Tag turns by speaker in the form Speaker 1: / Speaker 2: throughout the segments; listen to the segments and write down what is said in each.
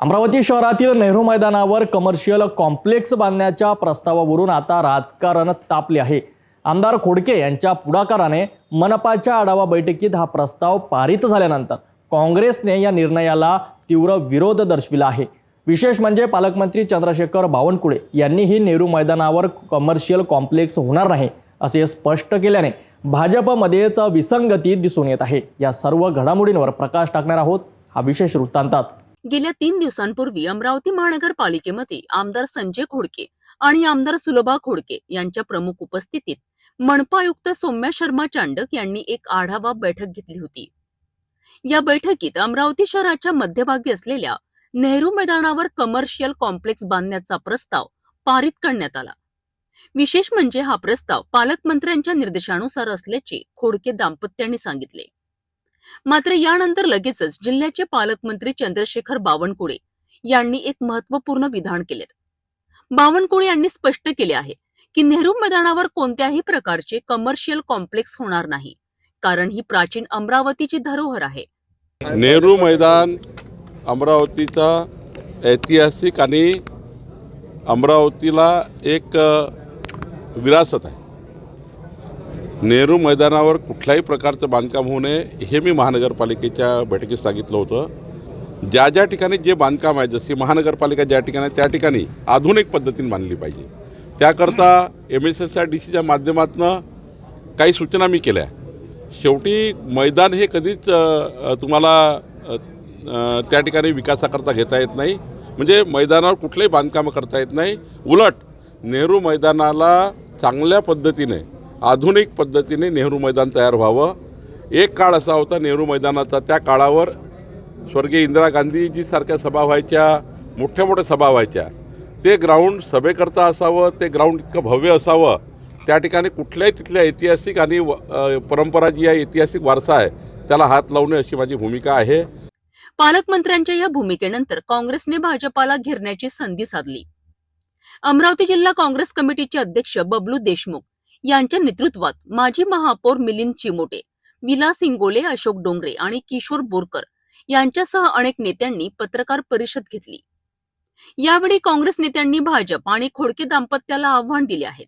Speaker 1: अमरावती शहरातील नेहरू मैदानावर commercial complex बांधण्याच्या प्रस्तावावरून आता राजकारण तापले आहे. आमदार खोडके यांच्या पुढाकाराने मनपाच्या आढावा बैठकीत हा प्रस्ताव पारित झाल्यानंतर काँग्रेसने या निर्णयाला तीव्र विरोध दर्शविला आहे. विशेष म्हणजे पालकमंत्री चंद्रशेखर बावनकुळे यांनीही नेहरू मैदानावर कमर्शियल कॉम्प्लेक्स होणार नाही असे स्पष्ट केल्याने भाजपमध्येच विसंगती दिसून येत आहे. या सर्व घडामोडींवर प्रकाश टाकणार आहोत हा विशेष वृत्तांतात.
Speaker 2: गेल्या तीन दिवसांपूर्वी अमरावती महानगरपालिकेमध्ये आमदार संजय खोडके आणि आमदार सुलभा खोडके यांच्या प्रमुख उपस्थितीत मनपा आयुक्त सौम्या शर्मा चांडक यांनी एक आढावा बैठक घेतली होती. या बैठकीत अमरावती शहराच्या मध्यभागी असलेल्या नेहरू मैदानावर कमर्शियल कॉम्प्लेक्स बांधण्याचा प्रस्ताव पारित करण्यात आला. विशेष म्हणजे हा प्रस्ताव पालकमंत्र्यांच्या निर्देशानुसार असल्याचे खोडके दाम्पत्याने सांगितले. मात्र यानंतर लगेचच जिल्ह्याचे पालकमंत्री चंद्रशेखर बावनकुळे यांनी एक महत्त्वपूर्ण विधान केलेत. बावनकुळे यांनी स्पष्ट केले आहे की नेहरू मैदानावर कोणत्याही प्रकारचे कमर्शियल कॉम्प्लेक्स होणार नाही कारण ही प्राचीन अमरावतीची धरोहर आहे.
Speaker 3: नेहरू मैदान अमरावतीचा ऐतिहासिक आणि अमरावतीला एक विरासत आहे. नेहरू मैदानावर कुठल्याही प्रकारचं बांधकाम होऊ नये हे मी महानगरपालिकेच्या बैठकीत सांगितलं होतं. ज्या ज्या ठिकाणी जे बांधकाम आहे जशी महानगरपालिका ज्या ठिकाणी आहे, त्या ठिकाणी आधुनिक पद्धतीने बांधली पाहिजे. त्याकरता M S S R D सीच्या माध्यमातून काही सूचना मी केल्या. शेवटी मैदान हे कधीच तुम्हाला त्या ठिकाणी विकासाकरता घेता येत नाही. म्हणजे मैदानावर कुठलंही बांधकामं करता येत नाही. उलट नेहरू मैदानाला चांगल्या पद्धतीने आधुनिक पद्धतीने नेहरू मैदान तयार व्हावं. एक काळ असा होता नेहरू मैदानाचा. त्या काळावर स्वर्गीय इंदिरा गांधीजीसारख्या सभा व्हायच्या मोठ्या मोठ्या सभा व्हायच्या. ते ग्राउंड सभेकरता असावं ते ग्राउंड इतकं भव्य असावं. त्या ठिकाणी कुठल्याही तिथल्या ऐतिहासिक आणि परंपरा जी आहे ऐतिहासिक वारसा आहे त्याला हात लावणे अशी माझी भूमिका आहे.
Speaker 2: पालकमंत्र्यांच्या या भूमिकेनंतर काँग्रेसने भाजपाला घेरण्याची संधी साधली. अमरावती जिल्हा काँग्रेस कमिटीचे अध्यक्ष बबलू देशमुख यांच्या नेतृत्वात माजी महापौर मिलिंद चिमोटे विलास इंगोले अशोक डोंगरे आणि किशोर बोरकर यांच्यासह अनेक नेत्यांनी पत्रकार परिषद घेतली. यावेळी काँग्रेस नेत्यांनी भाजप आणि खोडके दाम्पत्याला आव्हान दिले आहे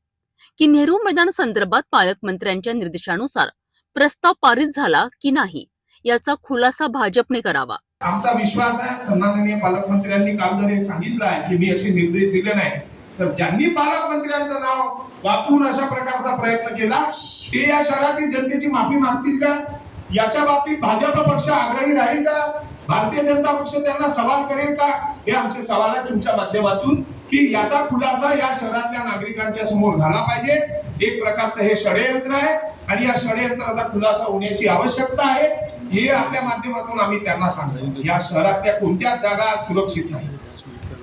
Speaker 2: की नेहरू मैदान संदर्भात पालकमंत्र्यांच्या निर्देशानुसार प्रस्ताव पारित झाला की नाही याचा खुलासा भाजपने करावा.
Speaker 4: आमचा विश्वास आहे सन्माननीय पालकमंत्र्यांनी काल जर सांगितलं आहे की मी असे निर्देश दिले नाही तर ज्यांनी पालकमंत्र्यांचं नाव वापरून अशा प्रकारचा प्रयत्न केला ते या शहरातील जनतेची माफी मागतील का? याच्या बाबतीत भाजप पक्ष आग्रही राहील का? भारतीय जनता पक्ष त्यांना सवाल करेल का? हे आमचे सवाल आहे तुमच्या माध्यमातून की याचा खुलासा या शहरातल्या नागरिकांच्या समोर झाला पाहिजे. एक प्रकारचं हे षडयंत्र आहे आणि या षडयंत्राचा खुलासा होण्याची आवश्यकता आहे. हे आपल्या माध्यमातून आम्ही त्यांना सांगतो. या शहरातल्या कोणत्याच जागा सुरक्षित नाही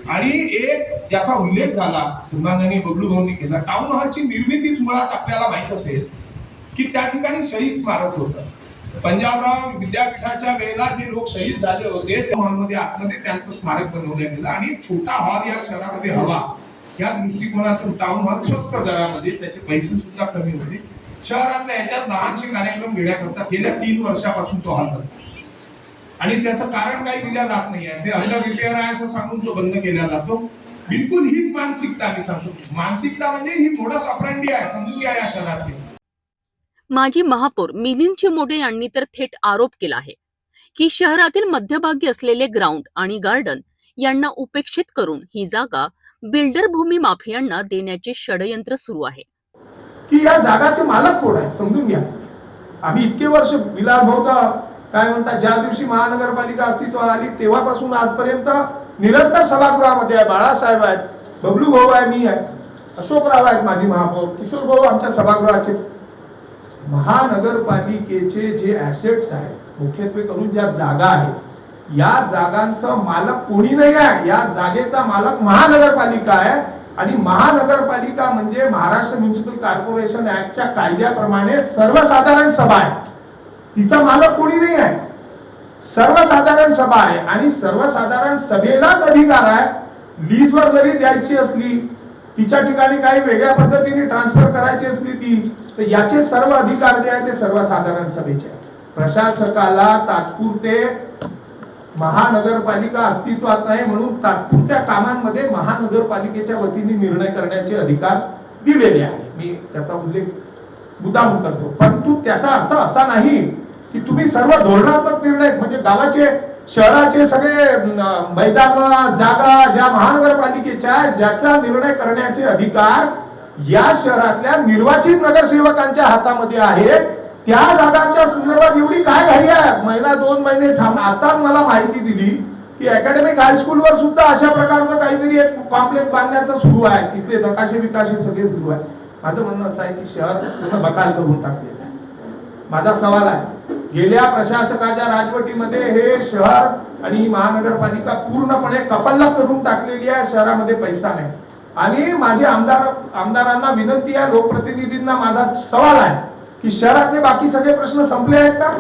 Speaker 4: आणि एक ज्याचा उल्लेख झाला सन्माननीय बबलू भाऊंनी केला टाउन हॉलची निर्मितीच मुळात आपल्याला माहीत असेल की त्या ठिकाणी शहीद स्मारक होतं. पंजाबराव विद्यापीठाच्या वेळेला जे लोक शहीद झाले होते त्या हॉलमध्ये आतमध्ये त्यांचं स्मारक बनवलं गेलं आणि छोटा हॉल या शहरामध्ये हवा. या दृष्टिकोनातून टाउन हॉल स्वस्त दरामध्ये त्याचे पैसे सुद्धा कमी होते. शहरातल्या याच्यात लहानसे कार्यक्रम घेण्याकरता गेल्या तीन वर्षापासून तो हॉल आणि त्याचं कारण काही दिल्या जात नाही. ते अंडर रिपेअर आहे असं सांगून तो बंद केला जातो. बिलकुल हीच मानसिकता आम्ही सांगतो. मानसिकता म्हणजे ही मोडस ऑपरेंडी आहे समजून घ्या या शहरातली.
Speaker 2: माजी महापौर मिलिंद चिमोटे यांनी तर थेट आरोप केला आहे की शहरातील मध्यभागी असलेले ग्राउंड आणि गार्डन यांना उपेक्षित करून ही जागा बिल्डर भूमी माफियांना देण्याचे षडयंत्र सुरू आहे.
Speaker 5: की या जागाचे मालक कोण आहे? समजून घ्या. आम्ही इतके वर्ष विलास भाऊचा काय म्हणतात ज्या दिवशी महानगरपालिका अस्तित्वात आली तेव्हापासून आजपर्यंत निरंतर सभागृहामध्ये आहे बाळासाहेब आहेत बबलू भाऊ आहे मी आहे अशोकराव आहेत माझी महापौर किशोर भाऊ आमच्या सभागृहाचे. महानगरपालिकेचे जे ऍसेट्स आहेत मुख्यत्वे करून ज्या जागा आहेत या जागांचा मालक कोणी नाही आहे या जागेचा मालक महानगरपालिका आहे. आणि महानगरपालिका म्हणजे महाराष्ट्र म्युन्सिपल कॉर्पोरेशन ऍक्टच्या कायद्याप्रमाणे सर्वसाधारण सभा आहे. तिचा मालक कोणी नाही आहे. सर्वसाधारण सभा आहे आणि सर्वसाधारण सभेलाच अधिकार आहे. लीजवर जरी द्यायची असली तिच्या ठिकाणी काही वेगळ्या पद्धतीने ट्रान्सफर करायची असली ती तर याचे सर्व अधिकार जे आहे ते सर्वसाधारण सभेचे प्रशासकाला तात्पुरते महानगरपालिका अस्तित्वात नाही म्हणून तात्पुरत्या कामांमध्ये महानगरपालिकेच्या वतीने निर्णय करण्याचे अधिकार दिलेले आहे. मी त्याचा उल्लेख मुद्दाम करतो. परंतु त्याचा अर्थ असा नाही की तुम्ही सर्व धोरणात्मक निर्णय म्हणजे गावाचे शहराचे सगळे मैदान जागा ज्या महानगरपालिकेच्या ज्याचा निर्णय करण्याचे अधिकार या शहरातल्या निर्वाचित नगरसेवकांच्या हातामध्ये आहे त्या जागांच्या संदर्भात एवढी काय घाई आहे? महिना दोन महिने थांब. आता मला माहिती दिली की अकॅडमिक हायस्कूलवर सुद्धा अशा प्रकारचं काहीतरी एक कॉम्प्लेक्स बांधण्याचं सुरू आहे. तिथले नकाशे विकाशे सगळे सुरू आहे. माझं म्हणणं असं आहे की शहर पूर्ण बकाल करून टाकले माझा सवाल आहे. गेल्या प्रशासकाच्या राजवटीमध्ये हे शहर आणि ही महानगरपालिका पूर्णपणे कफल्ला करून टाकलेली आहे शहरामध्ये पैसा नाही. आणि माझे आमदार आमदारांना विनंती आहे लोकप्रतिनिधींना माझा सवाल आहे की शहरातले बाकी सगळे प्रश्न संपले आहेत का?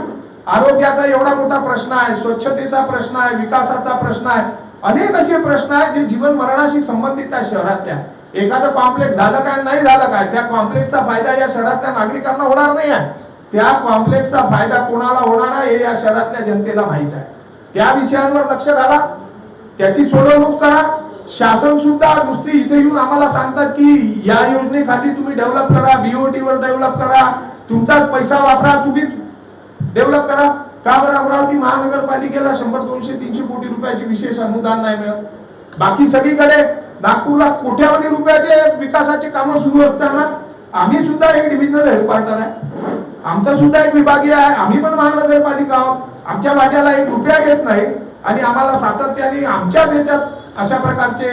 Speaker 5: आरोग्याचा एवढा मोठा प्रश्न आहे स्वच्छतेचा प्रश्न आहे विकासाचा प्रश्न आहे अनेक असे प्रश्न आहेत जे जीवन मरणाशी संबंधित आहे शहरातल्या. एखादं कॉम्प्लेक्स झालं काय नाही झालं काय त्या कॉम्प्लेक्सचा फायदा या शहरातल्या नागरिकांना होणार नाही आहे. त्या कॉम्प्लेक्सचा फायदा कोणाला होणार आहे हे या शहरातल्या जनतेला माहीत आहे. त्या विषयांवर लक्ष घाला. त्याची सोडवणूक करा. शासन सुद्धा नुसती इथे येऊन आम्हाला सांगतात की या योजनेखाली तुम्ही डेव्हलप करा बीओटी वर डेव्हलप करा. तुमचाच पैसा वापरा तुम्हीच डेव्हलप करा. का बरं अमरावती महानगरपालिकेला शंभर दोनशे तीनशे कोटी रुपयाचे विशेष अनुदान नाही मिळत? बाकी सगळीकडे नागपूरला कोट्यावधी रुपयाचे विकासाचे कामं सुरू असताना आम्ही सुद्धा एक डिव्हिजनल हेडक्वार्टर आहे. आमचा सुद्धा एक विभागीय आहे. आम्ही पण महानगरपालिका आहोत. आमच्या वाट्याला एक रुपया येत नाही. आणि आम्हाला सातत्याने आमच्याच याच्यात अशा प्रकारचे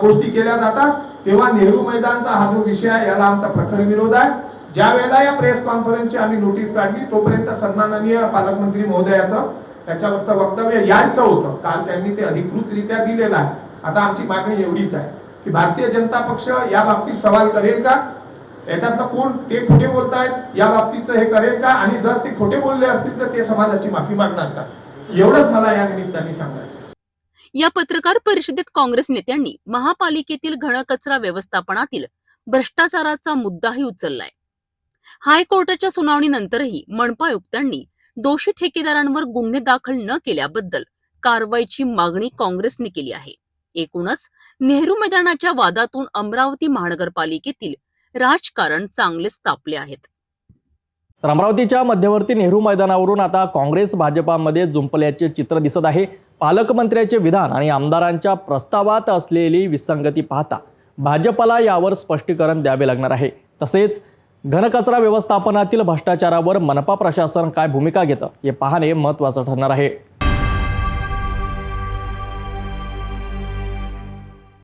Speaker 5: गोष्टी केल्या जातात. तेव्हा नेहरू मैदानचा हा जो विषय आहे याला आमचा प्रखर विरोध आहे. ज्या वेळेला या प्रेस कॉन्फरन्सची आम्ही नोटीस काढली तोपर्यंत सन्माननीय पालकमंत्री महोदयाचं त्याच्यावरचं वक्तव्य यायचं होतं. काल त्यांनी ते अधिकृतरित्या दिलेलं आहे. आता आमची मागणी एवढीच आहे की भारतीय जनता पक्ष या बाबतीत सवाल करेल का? याच्यातलं कोण ते खोटे बोलतायत या बाबतीचं हे करेल का? आणि जर ते खोटे बोलले असतील तर ते समाजाची माफी मागणार का? एवढंच मला या निमित्ताने सांगायचं.
Speaker 2: या पत्रकार परिषदेत काँग्रेस नेत्यांनी महापालिकेतील घनकचरा व्यवस्थापनातील भ्रष्टाचाराचा मुद्दाही उचललाय. हायकोर्टाच्या सुनावणीनंतरही मनपा आयुक्तांनी दोषी ठेकेदारांवर गुन्हे दाखल न केल्याबद्दल कारवाईची मागणी काँग्रेसने केली आहे. एकूणच नेहरू मैदानाच्या वादातून अमरावती महानगरपालिकेतील राजकारण चांगलेच तापले आहेत.
Speaker 1: तर अमरावतीच्या मध्यवर्ती नेहरू मैदानावरून आता काँग्रेस भाजपामध्ये जुंपल्याचे चित्र दिसत आहे. पालकमंत्र्याचे विधान आणि आमदारांच्या प्रस्तावात असलेली विसंगती पाहता भाजपला यावर स्पष्टीकरण द्यावे लागणार आहे. तसेच घनकचरा व्यवस्थापनातील भ्रष्टाचारावर मनपा प्रशासन काय भूमिका घेतं हे पाहणे महत्त्वाचं ठरणार आहे.